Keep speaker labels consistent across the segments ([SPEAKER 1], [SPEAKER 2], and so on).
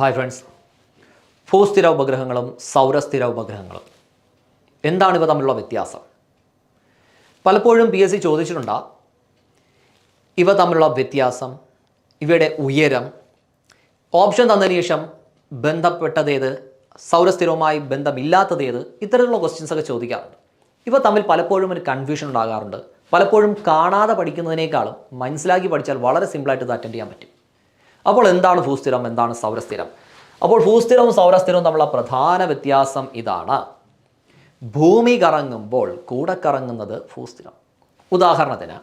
[SPEAKER 1] Hi friends ഭൂസ്ഥിര ഉപഗ്രഹങ്ങളും സൗരസ്ഥിര ഉപഗ്രഹങ്ങളും എന്താണ് ഇവ തമ്മിലുള്ള വ്യത്യാസം? പലപ്പോഴും പി എസ് സി ചോദിച്ചിട്ടുണ്ട് ഇവ തമ്മിലുള്ള വ്യത്യാസം ഇവയുടെ ഉയരം ഓപ്ഷൻ തന്നതിന് ശേഷം ബന്ധപ്പെട്ടതേത് സൗരസ്ഥിരവുമായി ബന്ധമില്ലാത്തതേത് ഇത്തരത്തിലുള്ള ക്വസ്റ്റ്യൻസ് ഒക്കെ ചോദിക്കാറുണ്ട്. ഇവ തമ്മിൽ പലപ്പോഴും ഒരു കൺഫ്യൂഷൻ ഉണ്ടാകാറുണ്ട്. പലപ്പോഴും കാണാതെ പഠിക്കുന്നതിനേക്കാളും മനസ്സിലാക്കി പഠിച്ചാൽ വളരെ സിമ്പിളായിട്ട് ഇത് അറ്റൻഡ് ചെയ്യാൻ പറ്റും. അപ്പോൾ എന്താണ് ഭൂസ്ഥിരം? എന്താണ് സൗരസ്ഥിരം? അപ്പോൾ ഭൂസ്ഥിരവും സൗരസ്ഥിരവും തമ്മിലുള്ള പ്രധാന വ്യത്യാസം ഇതാണ്. ഭൂമി കറങ്ങുമ്പോൾ കൂടെ കറങ്ങുന്നത് ഭൂസ്ഥിരം. ഉദാഹരണത്തിന്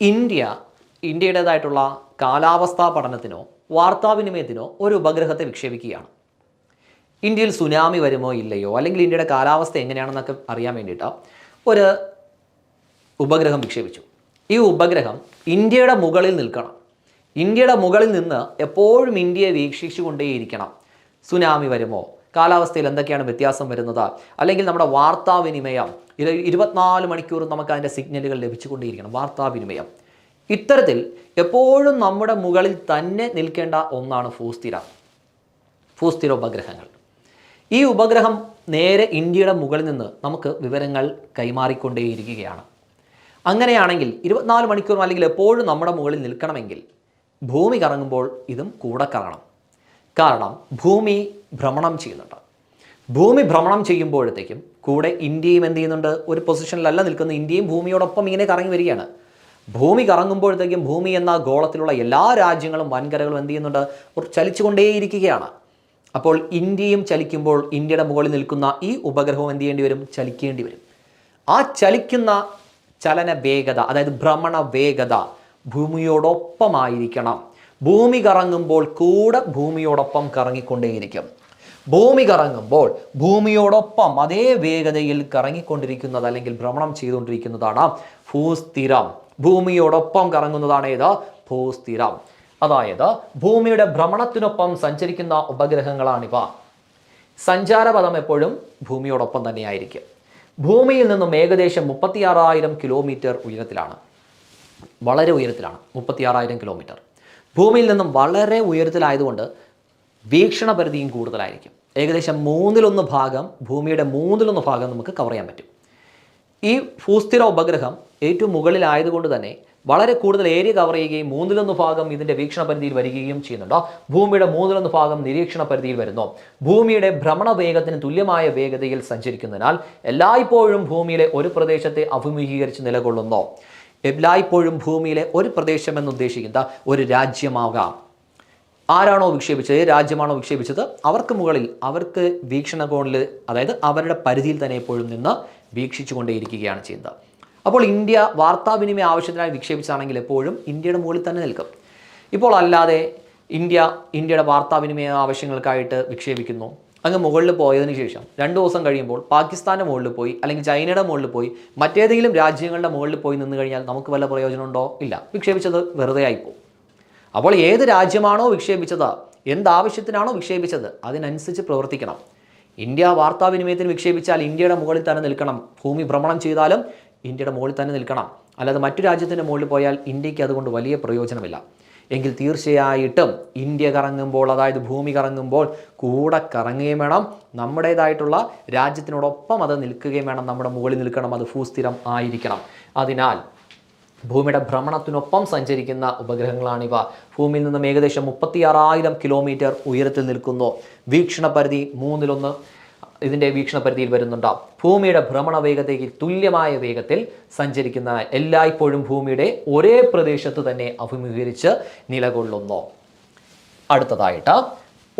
[SPEAKER 1] ഇന്ത്യ ഇന്ത്യയുടേതായിട്ടുള്ള കാലാവസ്ഥാ പഠനത്തിനോ വാർത്താവിനിമയത്തിനോ ഒരു ഉപഗ്രഹത്തെ വിക്ഷേപിക്കുകയാണ്. ഇന്ത്യയിൽ സുനാമി വരുമോ ഇല്ലയോ? അല്ലെങ്കിൽ ഇന്ത്യയുടെ കാലാവസ്ഥ എങ്ങനെയാണെന്നൊക്കെ അറിയാൻ വേണ്ടിയിട്ട് ഒരു ഉപഗ്രഹം വിക്ഷേപിച്ചു. ഈ ഉപഗ്രഹം ഇന്ത്യയുടെ മുകളിൽ നിൽക്കണം. ഇന്ത്യയുടെ മുകളിൽ നിന്ന് എപ്പോഴും ഇന്ത്യയെ വീക്ഷിച്ചുകൊണ്ടേയിരിക്കണം. സുനാമി വരുമോ? കാലാവസ്ഥയിൽ എന്തൊക്കെയാണ് വ്യത്യാസം വരുന്നത്? അല്ലെങ്കിൽ നമ്മുടെ വാർത്താവിനിമയം ഇരുപത്തിനാല് മണിക്കൂറും നമുക്ക് അതിന്റെ സിഗ്നലുകൾ ലഭിച്ചുകൊണ്ടേയിരിക്കണം വാർത്താവിനിമയം. ഇത്തരത്തിൽ എപ്പോഴും നമ്മുടെ മുകളിൽ തന്നെ നിൽക്കേണ്ട ഒന്നാണ് ഭൂസ്ഥിര ഭൂസ്ഥിര ഉപഗ്രഹങ്ങൾ. ഈ ഉപഗ്രഹം നേരെ ഇന്ത്യയുടെ മുകളിൽ നിന്ന് നമുക്ക് വിവരങ്ങൾ കൈമാറിക്കൊണ്ടേയിരിക്കുകയാണ്. അങ്ങനെയാണെങ്കിൽ ഇരുപത്തിനാല് മണിക്കൂറും അല്ലെങ്കിൽ എപ്പോഴും നമ്മുടെ മുകളിൽ നിൽക്കണമെങ്കിൽ ഭൂമി കറങ്ങുമ്പോൾ ഇതും കൂടെ കറങ്ങണം. കാരണം ഭൂമി ഭ്രമണം ചെയ്യുന്നുണ്ട്. ഭൂമി ഭ്രമണം ചെയ്യുമ്പോഴത്തേക്കും കൂടെ ഇന്ത്യയും എന്ത് ചെയ്യുന്നുണ്ട്? ഒരു പൊസിഷനിലല്ല നിൽക്കുന്ന ഇന്ത്യയും ഭൂമിയോടൊപ്പം ഇങ്ങനെ കറങ്ങി വരികയാണ്. ഭൂമി കറങ്ങുമ്പോഴത്തേക്കും ഭൂമി എന്ന ഗോളത്തിലുള്ള എല്ലാ രാജ്യങ്ങളും വൻകരകളും എന്ത് ചെയ്യുന്നുണ്ട്? ചലിച്ചുകൊണ്ടേയിരിക്കുകയാണ്. അപ്പോൾ ഇന്ത്യയും ചലിക്കുമ്പോൾ ഇന്ത്യയുടെ മുകളിൽ നിൽക്കുന്ന ഈ ഉപഗ്രഹവും എന്ത് ചെയ്യേണ്ടി വരും? ചലിക്കേണ്ടി വരും. ആ ചലിക്കുന്ന ചലന വേഗത അതായത് ഭ്രമണ വേഗത ഭൂമിയോടൊപ്പമായിരിക്കണം. ഭൂമി കറങ്ങുമ്പോൾ കൂടെ ഭൂമിയോടൊപ്പം കറങ്ങിക്കൊണ്ടേയിരിക്കും. ഭൂമി കറങ്ങുമ്പോൾ ഭൂമിയോടൊപ്പം അതേ വേഗതയിൽ കറങ്ങിക്കൊണ്ടിരിക്കുന്നത് അല്ലെങ്കിൽ ഭ്രമണം ചെയ്തുകൊണ്ടിരിക്കുന്നതാണ് ഭൂസ്ഥിരം. ഭൂമിയോടൊപ്പം കറങ്ങുന്നതാണ് ഏത്? ഭൂസ്ഥിരം. അതായത് ഭൂമിയുടെ ഭ്രമണത്തിനൊപ്പം സഞ്ചരിക്കുന്ന ഉപഗ്രഹങ്ങളാണിവ. സഞ്ചാരപഥം എപ്പോഴും ഭൂമിയോടൊപ്പം തന്നെയായിരിക്കും. ഭൂമിയിൽ നിന്നും ഏകദേശം മുപ്പത്തിയാറായിരം കിലോമീറ്റർ ഉയരത്തിലാണ്. വളരെ ഉയരത്തിലാണ് മുപ്പത്തിയാറായിരം കിലോമീറ്റർ. ഭൂമിയിൽ നിന്നും വളരെ ഉയരത്തിലായതുകൊണ്ട് വീക്ഷണ പരിധിയും കൂടുതലായിരിക്കും. ഏകദേശം മൂന്നിലൊന്ന് ഭാഗം ഭൂമിയുടെ മൂന്നിലൊന്ന് ഭാഗം നമുക്ക് കവർ ചെയ്യാൻ പറ്റും. ഈ ഭൂസ്ഥിര ഉപഗ്രഹം ഏറ്റവും മുകളിലായതുകൊണ്ട് തന്നെ വളരെ കൂടുതൽ ഏരിയ കവർ ചെയ്യുകയും മൂന്നിലൊന്ന് ഭാഗം ഇതിന്റെ വീക്ഷണ പരിധിയിൽ വരികയും ചെയ്യുന്നുണ്ടോ. ഭൂമിയുടെ മൂന്നിലൊന്ന് ഭാഗം നിരീക്ഷണ പരിധിയിൽ വരുന്നു. ഭൂമിയുടെ ഭ്രമണ വേഗത്തിന് തുല്യമായ വേഗതയിൽ സഞ്ചരിക്കുന്നതിനാൽ എല്ലായ്പ്പോഴും ഭൂമിയിലെ ഒരു പ്രദേശത്തെ അഭിമുഖീകരിച്ച് നിലകൊള്ളുന്നു. എല്ലായ്പ്പോഴും ഭൂമിയിലെ ഒരു പ്രദേശം എന്ന് ഉദ്ദേശിക്കുന്ന ഒരു രാജ്യമാകാം. ആരാണോ വിക്ഷേപിച്ചത്? രാജ്യമാണോ വിക്ഷേപിച്ചത്? അവർക്ക് മുകളിൽ അവർക്ക് വീക്ഷണകോണിൽ അതായത് അവരുടെ പരിധിയിൽ തന്നെ എപ്പോഴും നിന്ന് വീക്ഷിച്ചുകൊണ്ടേയിരിക്കുകയാണ് ചെയ്യുന്നത്. അപ്പോൾ ഇന്ത്യ വാർത്താവിനിമയ ആവശ്യത്തിനായി വിക്ഷേപിച്ചാണെങ്കിൽ എപ്പോഴും ഇന്ത്യയുടെ മുകളിൽ തന്നെ നിൽക്കും. ഇപ്പോൾ അല്ലാതെ ഇന്ത്യ ഇന്ത്യയുടെ വാർത്താവിനിമയ ആവശ്യങ്ങൾക്കായിട്ട് വിക്ഷേപിക്കുന്നു. അങ്ങ് മുകളിൽ പോയതിനു ശേഷം രണ്ട് ദിവസം കഴിയുമ്പോൾ പാകിസ്ഥാന്റെ മുകളിൽ പോയി അല്ലെങ്കിൽ ചൈനയുടെ മുകളിൽ പോയി മറ്റേതെങ്കിലും രാജ്യങ്ങളുടെ മുകളിൽ പോയി നിന്ന് കഴിഞ്ഞാൽ നമുക്ക് വല്ല പ്രയോജനമുണ്ടോ? ഇല്ല. വിക്ഷേപിച്ചത് വെറുതെ ആയിപ്പോവും. അപ്പോൾ ഏത് രാജ്യമാണോ വിക്ഷേപിച്ചത് എന്താവശ്യത്തിനാണോ വിക്ഷേപിച്ചത് അതിനനുസരിച്ച് പ്രവർത്തിക്കണം. ഇന്ത്യ വാർത്താവിനിമയത്തിന് വിക്ഷേപിച്ചാൽ ഇന്ത്യയുടെ മുകളിൽ തന്നെ നിൽക്കണം. ഭൂമി ഭ്രമണം ചെയ്താലും ഇന്ത്യയുടെ മുകളിൽ തന്നെ നിൽക്കണം. അല്ലാതെ മറ്റു രാജ്യത്തിന്റെ മുകളിൽ പോയാൽ ഇന്ത്യയ്ക്ക് അതുകൊണ്ട് വലിയ പ്രയോജനമില്ല. എങ്കിൽ തീർച്ചയായിട്ടും ഇന്ത്യ കറങ്ങുമ്പോൾ അതായത് ഭൂമി കറങ്ങുമ്പോൾ കൂടെ കറങ്ങുകയും വേണം. നമ്മുടേതായിട്ടുള്ള രാജ്യത്തിനോടൊപ്പം അത് നിൽക്കുകയും വേണം. നമ്മുടെ മുകളിൽ നിൽക്കണം അത് ഭൂസ്ഥിരം ആയിരിക്കണം. അതിനാൽ ഭൂമിയുടെ ഭ്രമണത്തിനൊപ്പം സഞ്ചരിക്കുന്ന ഉപഗ്രഹങ്ങളാണിവ. ഭൂമിയിൽ നിന്നും ഏകദേശം മുപ്പത്തിയാറായിരം കിലോമീറ്റർ ഉയരത്തിൽ നിൽക്കുന്നു. വീക്ഷണ പരിധി മൂന്നിലൊന്ന്. ഇതിന്റെ വീക്ഷണ പരിധിയിൽ വരുന്നുണ്ട്. ഭൂമിയുടെ ഭ്രമണ വേഗതയ്ക്ക് തുല്യമായ വേഗത്തിൽ സഞ്ചരിക്കുന്ന എല്ലായ്പ്പോഴും ഭൂമിയുടെ ഒരേ പ്രദേശത്ത് തന്നെ അഭിമുഖീകരിച്ച് നിലകൊള്ളുന്നു. അടുത്തതായിട്ട്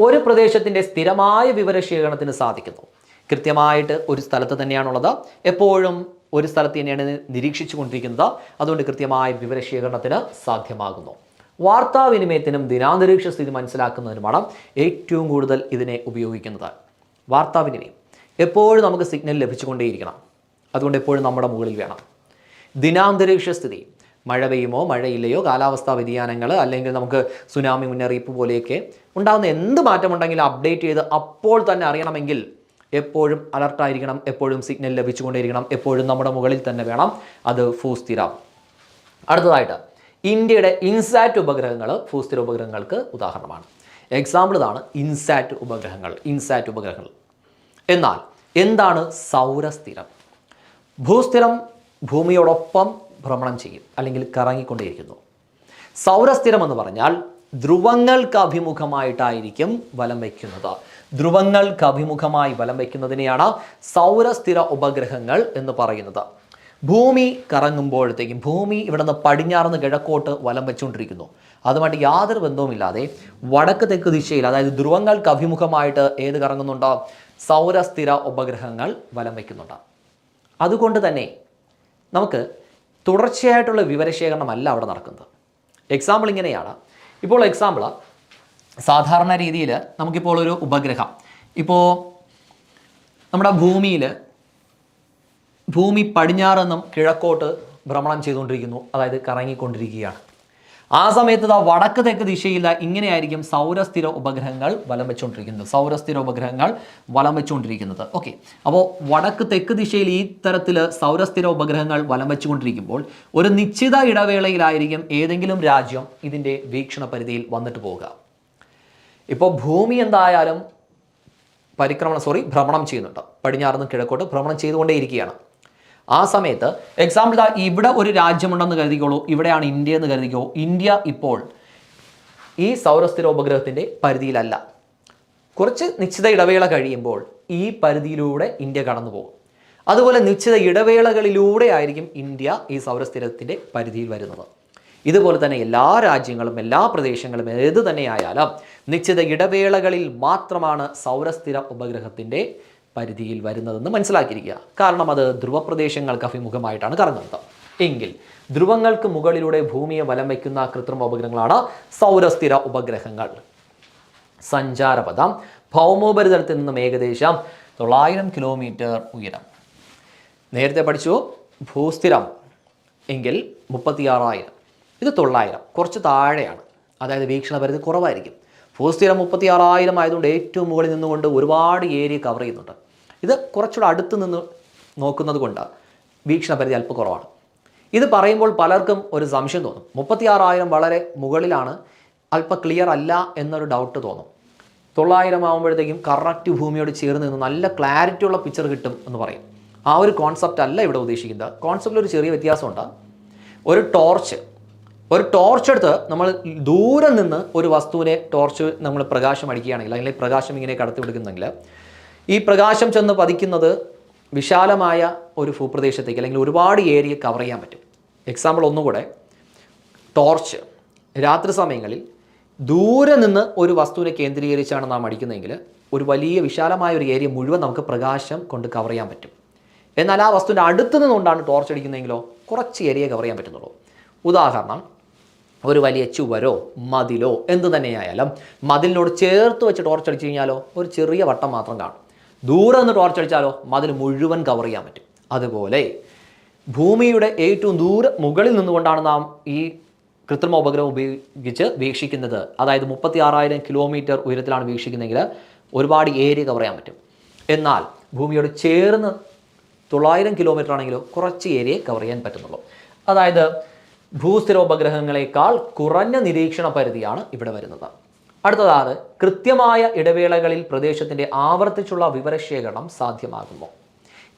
[SPEAKER 1] ഒരു പ്രദേശത്തിന്റെ സ്ഥിരമായ വിവരശേഖരണത്തിന് സാധിക്കുന്നു. കൃത്യമായിട്ട് ഒരു സ്ഥലത്ത് തന്നെയാണുള്ളത്. എപ്പോഴും ഒരു സ്ഥലത്ത് തന്നെയാണ് നിരീക്ഷിച്ചു കൊണ്ടിരിക്കുന്നത് അതുകൊണ്ട് കൃത്യമായ വിവരശേഖരണത്തിന് സാധ്യമാകുന്നു. വാർത്താവിനിമയത്തിനും ദിനാന്തരീക്ഷ സ്ഥിതി മനസ്സിലാക്കുന്നതിനുമാണ് ഏറ്റവും കൂടുതൽ ഇതിനെ ഉപയോഗിക്കുന്നത്. വാർത്താവിനിമയം. എപ്പോഴും നമുക്ക് സിഗ്നൽ ലഭിച്ചുകൊണ്ടേയിരിക്കണം. അതുകൊണ്ട് എപ്പോഴും നമ്മുടെ മുകളിൽ വേണം. ദിനാന്തരീക്ഷ സ്ഥിതി. മഴ പെയ്യുമോ? മഴയില്ലയോ കാലാവസ്ഥാ വ്യതിയാനങ്ങൾ അല്ലെങ്കിൽ നമുക്ക് സുനാമി മുന്നറിയിപ്പ് പോലെയൊക്കെ ഉണ്ടാകുന്ന എന്ത് മാറ്റമുണ്ടെങ്കിലും അപ്ഡേറ്റ് ചെയ്ത് അപ്പോൾ തന്നെ അറിയണമെങ്കിൽ എപ്പോഴും അലർട്ടായിരിക്കണം എപ്പോഴും സിഗ്നൽ ലഭിച്ചുകൊണ്ടേയിരിക്കണം. എപ്പോഴും നമ്മുടെ മുകളിൽ തന്നെ വേണം അത് ഫൂസ്ഥിരം അടുത്തതായിട്ട് ഇന്ത്യയുടെ ഇൻസാറ്റ് ഉപഗ്രഹങ്ങൾ ഭൂസ്ഥിര ഉപഗ്രഹങ്ങൾക്ക് ഉദാഹരണമാണ്. എക്സാമ്പിൾ ഇതാണ് ഇൻസാറ്റ് ഉപഗ്രഹങ്ങൾ ഇൻസാറ്റ് ഉപഗ്രഹങ്ങൾ. എന്നാൽ എന്താണ് സൗരസ്ഥിരം? ഭൂസ്ഥിരം ഭൂമിയോടൊപ്പം ഭ്രമണം ചെയ്യും അല്ലെങ്കിൽ കറങ്ങിക്കൊണ്ടേയിരിക്കുന്നു. സൗരസ്ഥിരം എന്ന് പറഞ്ഞാൽ ധ്രുവങ്ങൾക്ക് അഭിമുഖമായിട്ടായിരിക്കും വലം വയ്ക്കുന്നത്. ധ്രുവങ്ങൾക്ക് അഭിമുഖമായി വലം വയ്ക്കുന്നതിനെയാണ് സൗരസ്ഥിര ഉപഗ്രഹങ്ങൾ എന്ന് പറയുന്നത്. ഭൂമി കറങ്ങുമ്പോഴത്തേക്കും ഭൂമി ഇവിടെ നിന്ന് പടിഞ്ഞാറുന്ന് കിഴക്കോട്ട് വലം വെച്ചുകൊണ്ടിരിക്കുന്നു. അതുമായിട്ട് യാതൊരു ബന്ധവുമില്ലാതെ വടക്ക് തെക്ക് ദിശയിൽ അതായത് ധ്രുവങ്ങൾക്ക് അഭിമുഖമായിട്ട് ഏത് കറങ്ങുന്നുണ്ടോ സൗരസ്ഥിര ഉപഗ്രഹങ്ങൾ വലം വയ്ക്കുന്നുണ്ട് അതുകൊണ്ട് തന്നെ നമുക്ക് തുടർച്ചയായിട്ടുള്ള വിവരശേഖരണമല്ല അവിടെ നടക്കുന്നത്. എക്സാമ്പിൾ ഇങ്ങനെയാണ്. ഇപ്പോൾ എക്സാമ്പിൾ സാധാരണ രീതിയിൽ നമുക്കിപ്പോൾ ഒരു ഉപഗ്രഹം. ഇപ്പോൾ നമ്മുടെ ഭൂമിയിൽ ഭൂമി പടിഞ്ഞാറ് നിന്നും കിഴക്കോട്ട് ഭ്രമണം ചെയ്തുകൊണ്ടിരിക്കുന്നു. അതായത് കറങ്ങിക്കൊണ്ടിരിക്കുകയാണ്. ആ സമയത്ത് ആ വടക്ക് തെക്ക് ദിശയിൽ ദാ ഇങ്ങനെയായിരിക്കും സൗരസ്ഥിര ഉപഗ്രഹങ്ങൾ വലം വെച്ചുകൊണ്ടിരിക്കുന്നത് സൗരസ്ഥിര ഉപഗ്രഹങ്ങൾ വലം വെച്ചുകൊണ്ടിരിക്കുന്നത് ഓക്കെ. അപ്പോൾ വടക്ക് തെക്ക് ദിശയിൽ ഈ തരത്തിൽ സൗരസ്ഥിര ഉപഗ്രഹങ്ങൾ വലം വെച്ചുകൊണ്ടിരിക്കുമ്പോൾ ഒരു നിശ്ചിത ഇടവേളയിലായിരിക്കും ഏതെങ്കിലും രാജ്യം ഇതിന്റെ വീക്ഷണ പരിധിയിൽ വന്നിട്ട് പോവുക. ഇപ്പോൾ ഭൂമി എന്തായാലും പരിക്രമണം സോറി ഭ്രമണം ചെയ്യുന്നുണ്ട്. പടിഞ്ഞാറുനിന്ന് കിഴക്കോട്ട് ഭ്രമണം ചെയ്തുകൊണ്ടേയിരിക്കുകയാണ്. ആ സമയത്ത് എക്സാമ്പിൾ ഇവിടെ ഒരു രാജ്യമുണ്ടെന്ന് കരുതിക്കോളൂ. ഇവിടെയാണ് ഇന്ത്യ എന്ന് കരുതിക്കോ. ഇന്ത്യ ഇപ്പോൾ ഈ സൗരസ്ഥിര ഉപഗ്രഹത്തിന്റെ പരിധിയിലല്ല. കുറച്ച് നിശ്ചിത ഇടവേള കഴിയുമ്പോൾ ഈ പരിധിയിലൂടെ ഇന്ത്യ കടന്നു പോകും. അതുപോലെ നിശ്ചിത ഇടവേളകളിലൂടെ ആയിരിക്കും ഇന്ത്യ ഈ സൗരസ്ഥിരത്തിന്റെ പരിധിയിൽ വരുന്നത്. ഇതുപോലെ തന്നെ എല്ലാ രാജ്യങ്ങളും എല്ലാ പ്രദേശങ്ങളും ഏത് തന്നെയായാലും നിശ്ചിത ഇടവേളകളിൽ മാത്രമാണ് സൗരസ്ഥിര ഉപഗ്രഹത്തിന്റെ പരിധിയിൽ വരുന്നതെന്ന് മനസ്സിലാക്കിയിരിക്കുക. കാരണം അത് ധ്രുവപ്രദേശങ്ങൾക്ക് അഭിമുഖമായിട്ടാണ് കറങ്ങുന്നത്. എങ്കിൽ ധ്രുവങ്ങൾക്ക് മുകളിലൂടെ ഭൂമിയെ വലം വയ്ക്കുന്ന കൃത്രിമ ഉപഗ്രഹങ്ങളാണ് സൗരസ്ഥിര ഉപഗ്രഹങ്ങൾ. സഞ്ചാരപഥം ഭൗമോപരിതലത്തിൽ നിന്നും ഏകദേശം തൊള്ളായിരം കിലോമീറ്റർ ഉയരം. നേരത്തെ പഠിച്ചു ഭൂസ്ഥിരം എങ്കിൽ മുപ്പത്തിയാറായിരം. ഇത് തൊള്ളായിരം. കുറച്ച് താഴെയാണ്. അതായത് വീക്ഷണ പരിധി കുറവായിരിക്കും. ഭൂസ്ഥിരം മുപ്പത്തിയാറായിരം ആയതുകൊണ്ട് ഏറ്റവും മുകളിൽ നിന്നുകൊണ്ട് ഒരുപാട് ഏരിയ കവർ ചെയ്യുന്നുണ്ട്. ഇത് കുറച്ചുകൂടെ അടുത്ത് നിന്ന് നോക്കുന്നത് കൊണ്ട് വീക്ഷണ പരിധി അല്പം കുറവാണ്. ഇത് പറയുമ്പോൾ പലർക്കും ഒരു സംശയം തോന്നും. മുപ്പത്തി ആറായിരം വളരെ മുകളിലാണ് അല്പം ക്ലിയർ അല്ല എന്നൊരു ഡൗട്ട് തോന്നും. തൊള്ളായിരം ആകുമ്പോഴത്തേക്കും കറക്റ്റ് ഭൂമിയോട് ചേർന്ന് നിന്ന് നല്ല ക്ലാരിറ്റി ഉള്ള പിക്ചർ കിട്ടും എന്ന് പറയും. ആ ഒരു കോൺസെപ്റ്റ് അല്ല ഇവിടെ ഉദ്ദേശിക്കുന്നത്. കോൺസെപ്റ്റിൽ ഒരു ചെറിയ വ്യത്യാസമുണ്ട്. ഒരു ടോർച്ച് ഒരു ടോർച്ച് എടുത്ത് നമ്മൾ ദൂരെ നിന്ന് ഒരു വസ്തുവിനെ ടോർച്ച് നമ്മൾ പ്രകാശം അടിക്കുകയാണെങ്കിൽ അല്ലെങ്കിൽ പ്രകാശം ഇങ്ങനെ കടത്തി വിടുക്കുന്നെങ്കിൽ ഈ പ്രകാശം ചെന്ന് പതിക്കുന്നത് വിശാലമായ ഒരു ഭൂപ്രദേശത്തേക്ക് അല്ലെങ്കിൽ ഒരുപാട് ഏരിയ കവർ ചെയ്യാൻ പറ്റും. എക്സാമ്പിൾ ഒന്നുകൂടെ ടോർച്ച് രാത്രി സമയങ്ങളിൽ ദൂരെ നിന്ന് ഒരു വസ്തുവിനെ കേന്ദ്രീകരിച്ചാണ് നാം അടിക്കുന്നതെങ്കിൽ ഒരു വലിയ വിശാലമായ ഒരു ഏരിയ മുഴുവൻ നമുക്ക് പ്രകാശം കൊണ്ട് കവർ ചെയ്യാൻ പറ്റും. എന്നാൽ ആ വസ്തുവിന്റെ അടുത്ത് നിന്നുകൊണ്ടാണ് ടോർച്ച് അടിക്കുന്നതെങ്കിലോ കുറച്ച് ഏരിയ കവർ ചെയ്യാൻ പറ്റുന്നുള്ളൂ. ഉദാഹരണം ഒരു വലിയ ചുവരോ മതിലോ എന്ത് തന്നെയായാലും മതിലിനോട് ചേർത്ത് വെച്ച് ടോർച്ച് അടിച്ചു കഴിഞ്ഞാലോ ഒരു ചെറിയ വട്ടം മാത്രം കാണും. ദൂരെ നിന്ന് ടോർച്ച് അടിച്ചാലോ മതിൽ മുഴുവൻ കവർ ചെയ്യാൻ പറ്റും. അതുപോലെ ഭൂമിയുടെ ഏറ്റവും ദൂരെ മുകളിൽ നിന്നുകൊണ്ടാണ് നാം ഈ കൃത്രിമ ഉപഗ്രഹം ഉപയോഗിച്ച് വീക്ഷിക്കുന്നത്. അതായത് മുപ്പത്തി ആറായിരം കിലോമീറ്റർ ഉയരത്തിലാണ് വീക്ഷിക്കുന്നതെങ്കിൽ ഒരുപാട് ഏരിയ കവർ ചെയ്യാൻ പറ്റും. എന്നാൽ ഭൂമിയോട് ചേർന്ന് തൊള്ളായിരം കിലോമീറ്റർ ആണെങ്കിലോ കുറച്ച് ഏരിയ കവർ ചെയ്യാൻ പറ്റുന്നുള്ളൂ. അതായത് ഭൂസ്ഥിര ഉപഗ്രഹങ്ങളെക്കാൾ കുറഞ്ഞ നിരീക്ഷണ പരിധിയാണ് ഇവിടെ വരുന്നത്. അടുത്തതാണ് കൃത്യമായ ഇടവേളകളിൽ പ്രദേശത്തിന്റെ ആവർത്തിച്ചുള്ള വിവരശേഖരണം സാധ്യമാകുമോ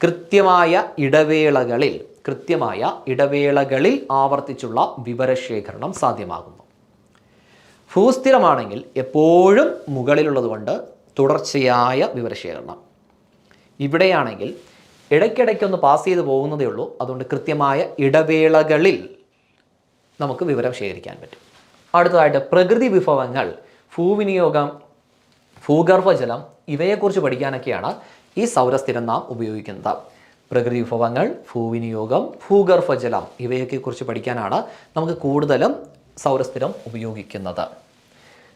[SPEAKER 1] കൃത്യമായ ഇടവേളകളിൽ കൃത്യമായ ഇടവേളകളിൽ ആവർത്തിച്ചുള്ള വിവരശേഖരണം സാധ്യമാകുന്നു. ഭൂസ്ഥിരമാണെങ്കിൽ എപ്പോഴും മുകളിലുള്ളതുകൊണ്ട് തുടർച്ചയായ വിവരശേഖരണം. ഇവിടെയാണെങ്കിൽ ഇടയ്ക്കിടയ്ക്കൊന്ന് പാസ് ചെയ്ത് പോകുന്നതേ ഉള്ളൂ. അതുകൊണ്ട് കൃത്യമായ ഇടവേളകളിൽ നമുക്ക് വിവരം ശേഖരിക്കാൻ പറ്റും. അടുത്തതായിട്ട് പ്രകൃതി വിഭവങ്ങൾ ഭൂവിനിയോഗം ഭൂഗർഭജലം ഇവയെക്കുറിച്ച് പഠിക്കാനൊക്കെയാണ് ഈ സൗരസ്ഥിരം നാം ഉപയോഗിക്കുന്നത്. പ്രകൃതി വിഭവങ്ങൾ ഭൂവിനിയോഗം ഭൂഗർഭജലം ഇവയൊക്കെ കുറിച്ച് പഠിക്കാനാണ് നമുക്ക് കൂടുതലും സൗരസ്ഥിരം ഉപയോഗിക്കുന്നത്.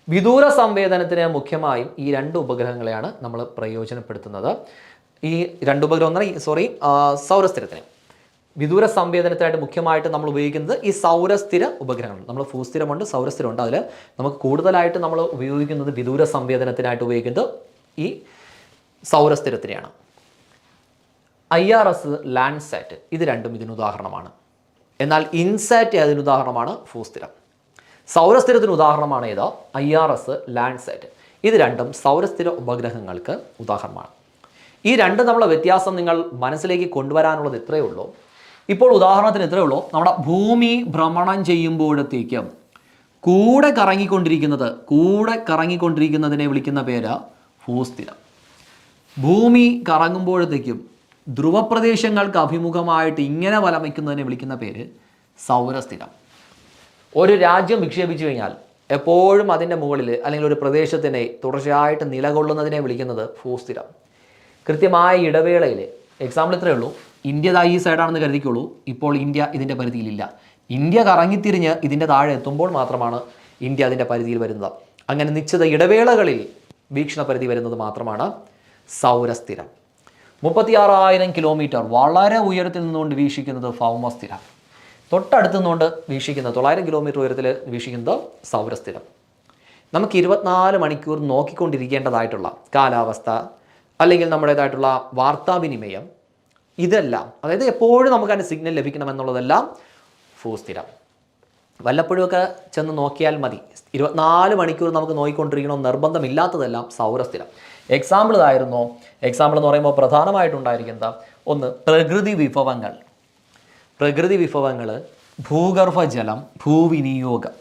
[SPEAKER 1] വിദൂര സംവേദനത്തിന് മുഖ്യമായും ഈ രണ്ട് ഉപഗ്രഹങ്ങളെയാണ് നമ്മൾ പ്രയോജനപ്പെടുത്തുന്നത്. ഈ രണ്ട് ഉപഗ്രഹം എന്ന് സോറി സൗരസ്ഥിരത്തിന്. വിദൂര സംവേദനത്തിനായിട്ട് മുഖ്യമായിട്ട് നമ്മൾ ഉപയോഗിക്കുന്നത് ഈ സൗരസ്ഥിര ഉപഗ്രഹങ്ങൾ നമ്മൾ ഭൂസ്ഥിരമുണ്ട് സൗരസ്ഥിരമുണ്ട്. അതിൽ നമുക്ക് കൂടുതലായിട്ട് നമ്മൾ ഉപയോഗിക്കുന്നത് വിദൂര സംവേദനത്തിനായിട്ട് ഉപയോഗിക്കുന്നത് ഈ സൗരസ്ഥിരത്തിനെയാണ്. ഐ ആർ എസ് ലാൻഡ്സാറ്റ് ഇത് രണ്ടും ഇതിന് ഉദാഹരണമാണ്. എന്നാൽ ഇൻസാറ്റ് അതിന് ഉദാഹരണമാണ്? ഭൂസ്ഥിരം. സൗരസ്ഥിരത്തിന് ഉദാഹരണമാണ് ഏതോ? I R S Landsat. ഇത് രണ്ടും സൗരസ്ഥിര ഉപഗ്രഹങ്ങൾക്ക് ഉദാഹരണമാണ്. ഈ രണ്ട് തമ്മിലുള്ള വ്യത്യാസം നിങ്ങൾ മനസ്സിലേക്ക് കൊണ്ടുവരാനുള്ളത് ഇത്രയേ ഉള്ളൂ. ഇപ്പോൾ ഉദാഹരണത്തിന് ഇത്രയേ ഉള്ളൂ. നമ്മുടെ ഭൂമി ഭ്രമണം ചെയ്യുമ്പോഴത്തേക്കും കൂടെ കറങ്ങിക്കൊണ്ടിരിക്കുന്നത് കൂടെ കറങ്ങിക്കൊണ്ടിരിക്കുന്നതിനെ വിളിക്കുന്ന പേര് ഭൂസ്ഥിരം. ഭൂമി കറങ്ങുമ്പോഴത്തേക്കും ധ്രുവപ്രദേശങ്ങൾക്ക് അഭിമുഖമായിട്ട് ഇങ്ങനെ വലമിക്കുന്നതിനെ വിളിക്കുന്ന പേര് സൗരസ്ഥിരം. ഒരു രാജ്യം വിക്ഷേപിച്ചു കഴിഞ്ഞാൽ എപ്പോഴും അതിന്റെ മുകളിൽ അല്ലെങ്കിൽ ഒരു പ്രദേശത്തിനെ തുടർച്ചയായിട്ട് നിലകൊള്ളുന്നതിനെ വിളിക്കുന്നത് ഭൂസ്ഥിരം. കൃത്യമായ ഇടവേളയിൽ എക്സാമ്പിൾ ഇത്രയേ ഉള്ളൂ. ഇന്ത്യ ദാ ഈ സൈഡാണെന്ന് കരുതിക്കുള്ളൂ ഇപ്പോൾ ഇന്ത്യ ഇതിന്റെ പരിധിയിലില്ല. ഇന്ത്യ കറങ്ങിത്തിരിഞ്ഞ് ഇതിന്റെ താഴെ എത്തുമ്പോൾ മാത്രമാണ് ഇന്ത്യ അതിന്റെ പരിധിയിൽ വരുന്നത്. അങ്ങനെ നിശ്ചിത ഇടവേളകളിൽ വീക്ഷണ പരിധി വരുന്നത് മാത്രമാണ് സൗരസ്ഥിരം. മുപ്പത്തിയാറായിരം കിലോമീറ്റർ വളരെ ഉയരത്തിൽ നിന്നുകൊണ്ട് വീക്ഷിക്കുന്നത് ഭൗമസ്ഥിരം തൊട്ടടുത്ത് നിന്നുകൊണ്ട് വീക്ഷിക്കുന്നത് തൊള്ളായിരം കിലോമീറ്റർ ഉയരത്തിൽ വീക്ഷിക്കുന്നത് സൗരസ്ഥിരം. നമുക്ക് ഇരുപത്തിനാല് മണിക്കൂർ നോക്കിക്കൊണ്ടിരിക്കേണ്ടതായിട്ടുള്ള കാലാവസ്ഥ അല്ലെങ്കിൽ നമ്മുടേതായിട്ടുള്ള വാർത്താവിനിമയം ഇതെല്ലാം അതായത് എപ്പോഴും നമുക്ക് അതിന് സിഗ്നൽ ലഭിക്കണമെന്നുള്ളതെല്ലാം ഭൂസ്ഥിരം വല്ലപ്പോഴുമൊക്കെ ചെന്ന് നോക്കിയാൽ മതി. ഇരുപത്തിനാല് മണിക്കൂർ നമുക്ക് നോക്കിക്കൊണ്ടിരിക്കണോ നിർബന്ധമില്ലാത്തതെല്ലാം സൗരസ്ഥിരം എക്സാമ്പിൾ ഇതായിരുന്നു. എക്സാമ്പിൾ എന്ന് പറയുമ്പോൾ പ്രധാനമായിട്ടുണ്ടായിരിക്കുന്നത് ഒന്ന് പ്രകൃതി വിഭവങ്ങൾ. പ്രകൃതി വിഭവങ്ങൾ ഭൂഗർഭജലം ഭൂവിനിയോഗം.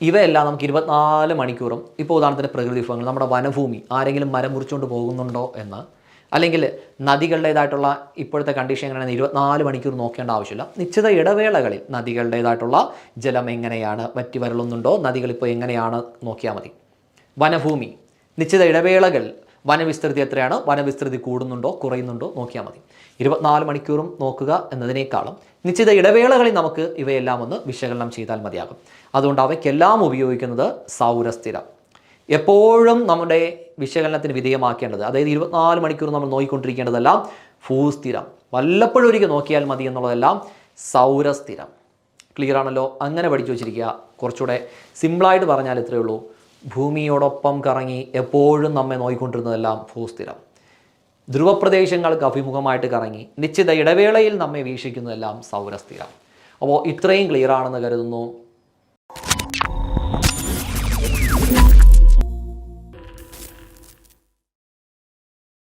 [SPEAKER 1] ഇവയെല്ലാം നമുക്ക് ഇരുപത്തിനാല് മണിക്കൂറും ഇപ്പോൾ ഉദാഹരണത്തിന് പ്രകൃതി വിഭവങ്ങൾ നമ്മുടെ വനഭൂമി ആരെങ്കിലും മരം മുറിച്ചുകൊണ്ട് പോകുന്നുണ്ടോ എന്ന് അല്ലെങ്കിൽ നദികളുടേതായിട്ടുള്ള ഇപ്പോഴത്തെ കണ്ടീഷൻ എങ്ങനെയാണ്? ഇരുപത്തിനാല് മണിക്കൂർ നോക്കേണ്ട ആവശ്യമില്ല. നിശ്ചിത ഇടവേളകളിൽ നദികളുടേതായിട്ടുള്ള ജലം എങ്ങനെയാണ് വറ്റി വരളുന്നുണ്ടോ? നദികൾ ഇപ്പോൾ എങ്ങനെയാണ് നോക്കിയാൽ മതി. വനഭൂമി. നിശ്ചിത ഇടവേളകൾ വനവിസ്തൃതി എത്രയാണ്? വനവിസ്തൃതി കൂടുന്നുണ്ടോ? കുറയുന്നുണ്ടോ? നോക്കിയാൽ മതി. ഇരുപത്തിനാല് മണിക്കൂറും നോക്കുക എന്നതിനേക്കാളും നിശ്ചിത ഇടവേളകളിൽ നമുക്ക് ഇവയെല്ലാം ഒന്ന് വിശകലനം ചെയ്താൽ മതിയാകും. അതുകൊണ്ട് അവയ്ക്കെല്ലാം ഉപയോഗിക്കുന്നത് സൗരസ്ഥിരം. എപ്പോഴും നമ്മുടെ വിശകലനത്തിന് വിധേയമാക്കേണ്ടത് അതായത് ഇരുപത്തിനാല് മണിക്കൂർ നമ്മൾ നോക്കിക്കൊണ്ടിരിക്കേണ്ടതെല്ലാം ഭൂസ്ഥിരം. വല്ലപ്പോഴും ഒരിക്കൽ നോക്കിയാൽ മതി എന്നുള്ളതെല്ലാം സൗരസ്ഥിരം. ക്ലിയർ ആണല്ലോ? അങ്ങനെ പഠിച്ചു വച്ചിരിക്കുക. കുറച്ചുകൂടെ സിമ്പിളായിട്ട് പറഞ്ഞാൽ ഇത്രയേ ഉള്ളൂ. ഭൂമിയോടൊപ്പം കറങ്ങി എപ്പോഴും നമ്മെ നോക്കിക്കൊണ്ടിരുന്നതെല്ലാം ഭൂസ്ഥിരം. ധ്രുവപ്രദേശങ്ങൾക്ക് അഭിമുഖമായിട്ട് കറങ്ങി നിശ്ചിത ഇടവേളയിൽ നമ്മെ വീക്ഷിക്കുന്നതെല്ലാം സൗരസ്ഥിരം. അപ്പോൾ ഇത്രയും ക്ലിയർ ആണെന്ന് കരുതുന്നു.